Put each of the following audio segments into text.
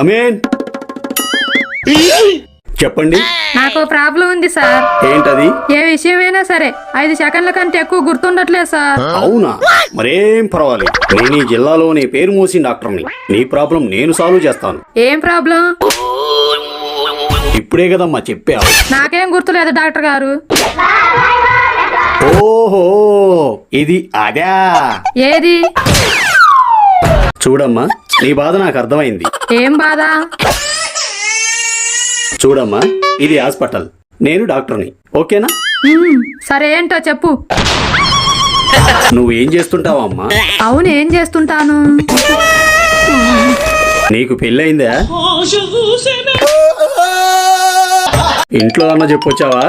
Come in చెప్పండి. నాకు problem ఉంది సార్. ఏంటది? ఏ విషయమైనా సరే ఐదు సెకండ్ల కంటే ఎక్కువ గుర్తుండట్లేదు సార్. అవునా? మరేం పర్వాలేదు. నేను ఈ జిల్లాలోని పేరు మోసిన డాక్టర్ని. నీ ప్రాబ్లం నేను సాల్వ్ చేస్తాను. ఏం ప్రాబ్లం? ఇప్పుడే కదమ్మా చెప్పావు. నాకేం గుర్తులేదు డాక్టర్ గారు. ఓహో ఇది అదా? ఏది? చూడమ్మా. నీ బాధ నాకు అర్థమైంది. ఏం బాధ? చూడమ్మా ఇది హాస్పిటల్. నేను డాక్టర్ని. ఓకేనా? సరే ఏంటో చెప్పు. నువ్వు ఏం చేస్తుంటావా అమ్మా? అవును ఏం చేస్తుంటాను? నీకు పెళ్ళయిందా? ఇంట్లో అన్న చెప్పొచ్చావా?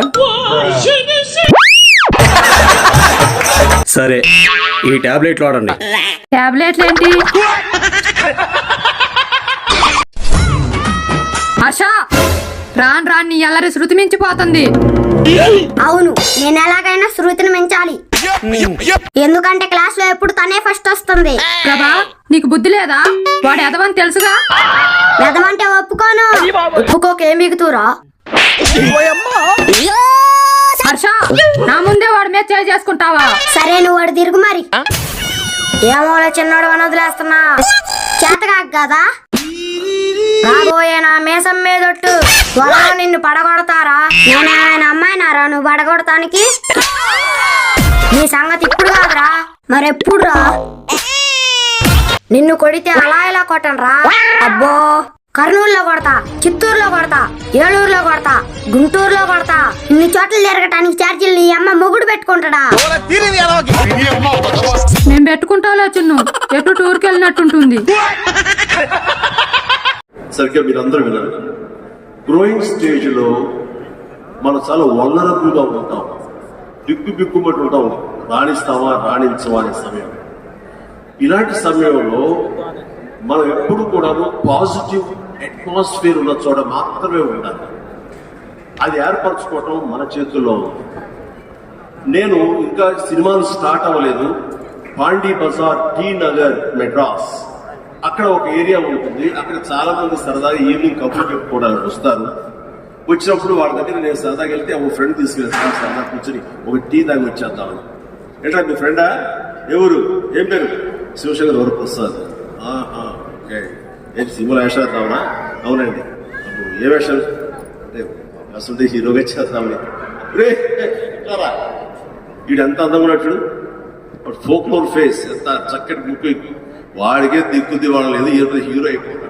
సరే ఈ టాబ్లెట్లు వాడండి. టాబ్లెట్లు ఏంటి హర్ష రాన్ రాన్ నీ ఎల్లరి శృతి మించిపోతుంది. అవును నేను ఎలాగైనా శృతిని మించాలి. ఎందుకంటే క్లాస్లో ఎప్పుడు తనే ఫస్ట్ వస్తుంది. ప్రభా నీకు బుద్ధి లేదా? వాడు ఎదవని తెలుసుగా? వెదమంటే ఒప్పుకోను. ఒప్పుకోక మిగుతురా? హర్ష నా ముందే వాడి మీద చేసుకుంటావా? సరే నువ్వు వాడు తిరుగు మరి. ఏమో చిన్నోడు అని వదిలేస్తున్నా. చేతకాక కదా? రాబోయే నా మీసం మీదొట్టు. త్వరలో నిన్ను పడగొడతారా? నేనేమైనా అమ్మాయినారా నువ్వు పడగొడటానికి నీ సంగతి ఇప్పుడు కాదురా. మరెప్పుడు రా? నిన్ను కొడితే అలా ఇలా కొట్టను రా అబ్బో. కర్నూలులో కొడతా చిత్తూరులో కొడతా ఏలూరులో కొడతా గుంటూరులో కొడతా. ఇన్ని చోట్ల జరగటానికి ఛార్జీలు నీ అమ్మ మొగుడు పెట్టుకుంటాడా? మేము పెట్టుకుంటాలో చిన్ను. ఎటు టూర్కి వెళ్ళినట్టుంటుంది. సరిగ్గా మీరందరూ వినండి గ్రోయింగ్ స్టేజ్లో మనం చాలా వల్లరబుల్గా ఉంటాం. బిక్కు బిక్కుమటి ఉంటాం రాణిస్తావా రాణించవా అనే సమయం. ఇలాంటి సమయంలో మనం ఎప్పుడు కూడాను పాజిటివ్ అట్మాస్ఫియర్ ఉన్న చోట మాత్రమే ఉండాలి. అది ఏర్పరచుకోవటం మన చేతుల్లో ఉంది. నేను ఇంకా సినిమాలు స్టార్ట్ అవ్వలేదు. పాండీ బజార్ టీ నగర్ మెడ్రాస్. అక్కడ ఒక ఏరియా ఉంటుంది. అక్కడ చాలా మంది సరదాగా ఈవినింగ్ కబుర్లు చెప్పుకోవడానికి వస్తారు. వచ్చినప్పుడు వాళ్ళ దగ్గర నేను సరదాగా వెళ్తే ఒక ఫ్రెండ్ తీసుకెళ్తాను. సరదా కూర్చొని ఒక టీ తాగి వచ్చేద్దామని. ఎట్లా మీ ఫ్రెండా? ఎవరు? ఏం పేరు? శివశంకర్ వరకు వస్తారు ఓకే. ఏంటి సినిమాలో వేషాలు వేద్దామనా అవునండి. అప్పుడు ఏ వేషాలు? అంటే అసలు హీరోగా చేస్తామని రే రారా. వీడు ఎంత అందంగా ఉన్నట్టు ఫోక్లోర్ ఫేస్ ఎంత చక్కటి ముక్కు వాడికే దిక్కు దివాణం లేదు ఈరోజు హీరో అయిపోతాడు